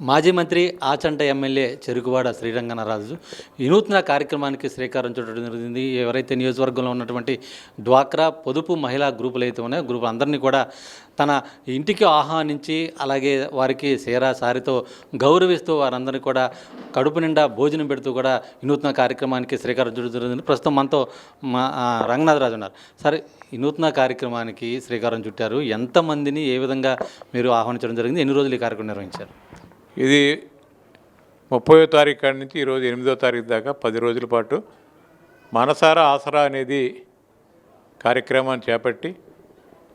మాజీ మంత్రి ఆచంట ఎమ్మెల్యే చెరుకువాడ శ్రీరంగనరాజు వినూత్న కార్యక్రమానికి శ్రీకారం చుట్టడం జరిగింది. ఎవరైతే నియోజకవర్గంలో ఉన్నటువంటి డ్వాక్రా పొదుపు మహిళా గ్రూపులు అయితే ఉన్నాయో గ్రూపులు అందరినీ కూడా తన ఇంటికి ఆహ్వానించి అలాగే వారికి సేరా సారితో గౌరవిస్తూ వారందరినీ కూడా కడుపు నిండా భోజనం పెడుతూ కూడా వినూత్న కార్యక్రమానికి శ్రీకారం చుట్టడం జరిగింది. ప్రస్తుతం మనతో మా రంగనాథరాజు ఉన్నారు. సరే వినూత్న కార్యక్రమానికి శ్రీకారం చుట్టారు. ఎంతమందిని ఏ విధంగా మీరు ఆహ్వానించడం జరిగింది? ఎన్ని రోజులు ఈ కార్యక్రమం నిర్వహించారు? ఇది ముప్పయో తారీఖు కాడి నుంచి ఈరోజు ఎనిమిదో తారీఖు దాకా పది రోజుల పాటు మనసారా ఆసరా అనేది కార్యక్రమాన్ని చేపట్టి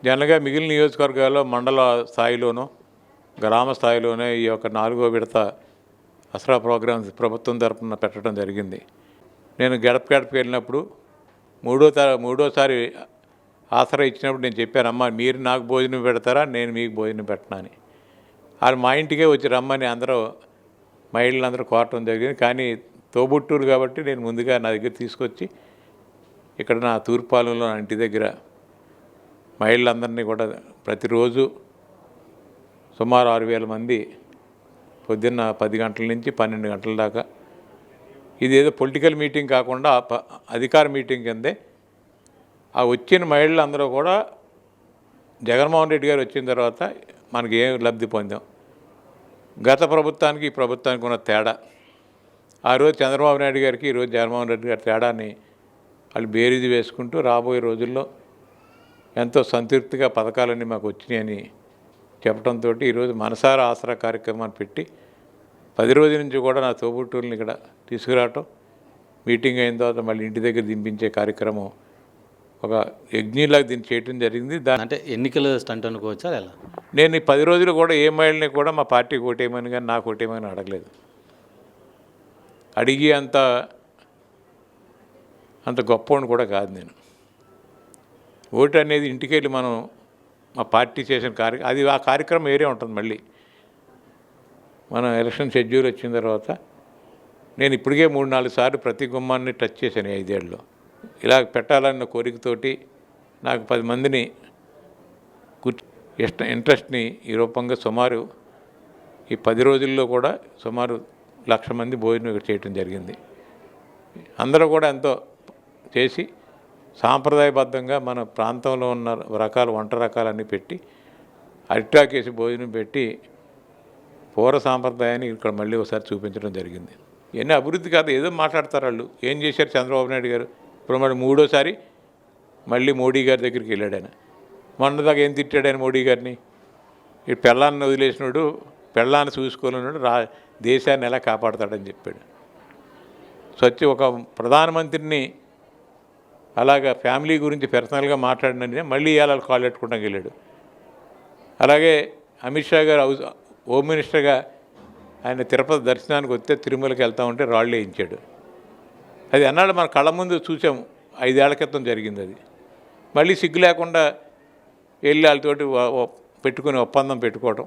జనరల్గా మిగిలిన నియోజకవర్గాల్లో మండల స్థాయిలోనూ గ్రామ స్థాయిలోనే ఈ యొక్క నాలుగో విడత ఆసరా ప్రోగ్రామ్స్ ప్రభుత్వం తరఫున పెట్టడం జరిగింది. నేను గడప గడపకి వెళ్ళినప్పుడు మూడో తా మూడోసారి ఆసరా ఇచ్చినప్పుడు నేను చెప్పాను అమ్మ మీరు నాకు భోజనం పెడతారా? నేను మీకు భోజనం పెట్టనని వాళ్ళు మా ఇంటికే వచ్చి రమ్మని అందరూ మహిళలందరూ కోరటం జరిగింది. కానీ తోబుట్టూరు కాబట్టి నేను ముందుగా నా దగ్గర తీసుకొచ్చి ఇక్కడ నా తూర్పాలెంలో నా ఇంటి దగ్గర మహిళలందరినీ కూడా ప్రతిరోజు సుమారు ఆరు వేల మంది పొద్దున్న పది గంటల నుంచి పన్నెండు గంటల దాకా. ఇది ఏదో పొలిటికల్ మీటింగ్ కాకుండా ప- అధికార మీటింగ్ కిందే. ఆ వచ్చిన మహిళలందరూ కూడా జగన్మోహన్ రెడ్డి గారు వచ్చిన తర్వాత మనకి ఏం లబ్ధి పొందాం. గత ప్రభుత్వానికి ఈ ప్రభుత్వానికి ఉన్న తేడా. ఆ రోజు చంద్రబాబు నాయుడు గారికి ఈరోజు జగన్మోహన్ రెడ్డి గారి తేడాని వాళ్ళు బేరీది వేసుకుంటూ రాబోయే రోజుల్లో ఎంతో సంతృప్తిగా పథకాలన్నీ మాకు వచ్చినాయని చెప్పడంతో ఈరోజు మనసార ఆసరా కార్యక్రమాన్ని పెట్టి పది రోజుల నుంచి కూడా నా తోబుట్టూరుని ఇక్కడ తీసుకురావటం మీటింగ్ అయిన తర్వాత మళ్ళీ ఇంటి దగ్గర దింపించే కార్యక్రమం ఒక యజ్ఞలాగా దీన్ని చేయటం జరిగింది. దాని అంటే ఎన్నికల స్టంట్ అనుకోవచ్చా ఎలా నేను ఈ పది రోజులు కూడా ఏ మహిళని కూడా మా పార్టీకి ఓటేయమని కానీ నాకు ఓటేయమని అడగలేదు. అడిగి అంత అంత గొప్పవాడిని కూడా కాదు నేను. ఓటు అనేది ఇంటికి వెళ్ళి మనం మా పార్టీ చేసిన కార్య అది ఆ కార్యక్రమం వేరే ఉంటుంది మళ్ళీ. మన ఎలక్షన్ షెడ్యూల్ వచ్చిన తర్వాత నేను ఇప్పటికే మూడు నాలుగు సార్లు ప్రతి గుమ్మాన్ని టచ్ చేశాను ఐదేళ్ళు ఐదేళ్ళలో. ఇలా పెట్టాలన్న కోరికతోటి నాకు పది మందిని కూర్చు ఇష్ట ఇంట్రెస్ట్ని ఈ రూపంగా సుమారు ఈ పది రోజుల్లో కూడా సుమారు లక్ష మంది భోజనం ఇక్కడ చేయటం జరిగింది. అందరూ కూడా ఎంతో చేసి సాంప్రదాయబద్ధంగా మన ప్రాంతంలో ఉన్న రకాల వంట రకాలన్నీ పెట్టి అరిటాకేసి భోజనం పెట్టి పూర్వ సాంప్రదాయాన్ని ఇక్కడ మళ్ళీ ఒకసారి చూపించడం జరిగింది. ఇవన్నీ అభివృద్ధి కాదు ఏదో మాట్లాడతారు వాళ్ళు. ఏం చేశారు చంద్రబాబు నాయుడు గారు? ఇప్పుడు మరి మూడోసారి మళ్ళీ మోడీ గారి దగ్గరికి వెళ్ళాడు ఆయన. మొన్నదాకా ఏం తిట్టాడు ఆయన మోడీ గారిని? ఈ పెళ్ళాన్ని వదిలేసినాడు పెళ్ళాన్ని చూసుకోలేనాడు రా దేశాన్ని ఎలా కాపాడతాడని చెప్పాడు. స్వచ్ఛ ఒక ప్రధానమంత్రిని అలాగా ఫ్యామిలీ గురించి పర్సనల్గా మాట్లాడిన మళ్ళీ ఇవాళ కాల్ పెట్టుకుంటానికి వెళ్ళాడు. అలాగే అమిత్ షా గారు హౌస్ హోమ్ మినిస్టర్గా ఆయన తిరుపతి దర్శనానికి వస్తే తిరుమలకి వెళ్తా ఉంటే రాళ్ళు వేయించాడు. అది అన్నాడు మన కళ్ళ ముందు చూసాము ఐదేళ్ళ క్రితం జరిగింది అది. మళ్ళీ సిగ్గు లేకుండా వెళ్ళి వాళ్ళతోటి పెట్టుకుని ఒప్పందం పెట్టుకోవటం.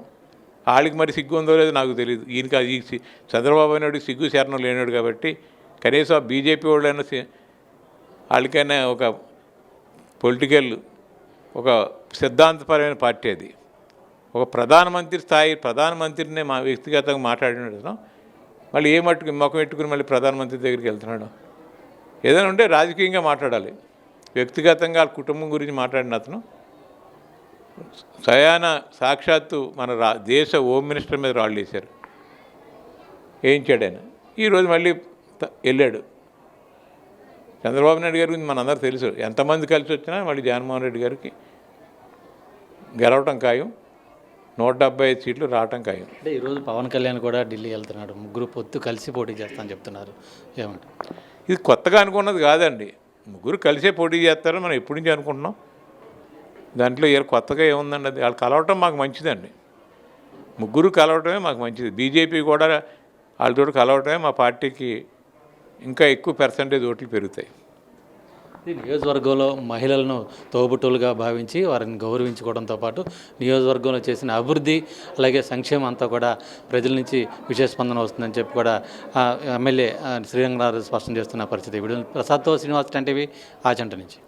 వాళ్ళకి మరి సిగ్గు ఉందో లేదో నాకు తెలియదు ఈయనకి అది చంద్రబాబు నాయుడు సిగ్గు శరణం లేనాడు కాబట్టి కనీసం బీజేపీ వాళ్ళైనా వాళ్ళకైనా ఒక పొలిటికల్ ఒక సిద్ధాంతపరమైన పార్టీ అది. ఒక ప్రధానమంత్రి స్థాయి ప్రధానమంత్రిని మా వ్యక్తిగతంగా మాట్లాడిన మళ్ళీ ఏ మట్టుకు ముఖం పెట్టుకుని మళ్ళీ ప్రధానమంత్రి దగ్గరికి వెళ్తున్నాడు? ఏదైనా ఉంటే రాజకీయంగా మాట్లాడాలి. వ్యక్తిగతంగా వాళ్ళ కుటుంబం గురించి మాట్లాడిన అతను సయాన సాక్షాత్తు మన రా దేశ హోమ్ మినిస్టర్ మీద రాళ్ళు వేశారు. వేయించాడు ఆయన. ఈరోజు మళ్ళీ వెళ్ళాడు. చంద్రబాబు నాయుడు గారి గురించి మనందరూ తెలుసు. ఎంతమంది కలిసి వచ్చినా మళ్ళీ జగన్మోహన్ రెడ్డి గారికి గెలవటం ఖాయం. నూట డెబ్బై ఐదు సీట్లు రావటం ఖాయం. అంటే ఈరోజు పవన్ కళ్యాణ్ కూడా ఢిల్లీ వెళ్తున్నాడు. ముగ్గురు పొత్తు కలిసి పోటీ చేస్తానని చెప్తున్నారు. ఏమంటారు? ఇది కొత్తగా అనుకున్నది కాదండి. ముగ్గురు కలిసే పోటీ చేస్తారని మనం ఎప్పటి నుంచి అనుకుంటున్నాం? దాంట్లో ఏ కొత్తగా ఏముందండి అది? వాళ్ళు కలవటం మాకు మంచిదండి. ముగ్గురు కలవటమే మాకు మంచిది. బీజేపీ కూడా వాళ్ళతో కలవటమే మా పార్టీకి ఇంకా ఎక్కువ పర్సంటేజ్ ఓట్లు పెరుగుతాయి. నియోజకవర్గంలో మహిళలను తోబుట్టులుగా భావించి వారిని గౌరవించుకోవడంతో పాటు నియోజకవర్గంలో చేసిన అభివృద్ధి అలాగే సంక్షేమం అంతా కూడా ప్రజల నుంచి విశేష స్పందన వస్తుందని చెప్పి కూడా ఎమ్మెల్యే శ్రీరంగనాథ్ స్పష్టం చేస్తున్న పరిస్థితి. వీడియో ప్రసాద్తో శ్రీనివాస్ టెన్ టీవీ ఆచంట నుంచి.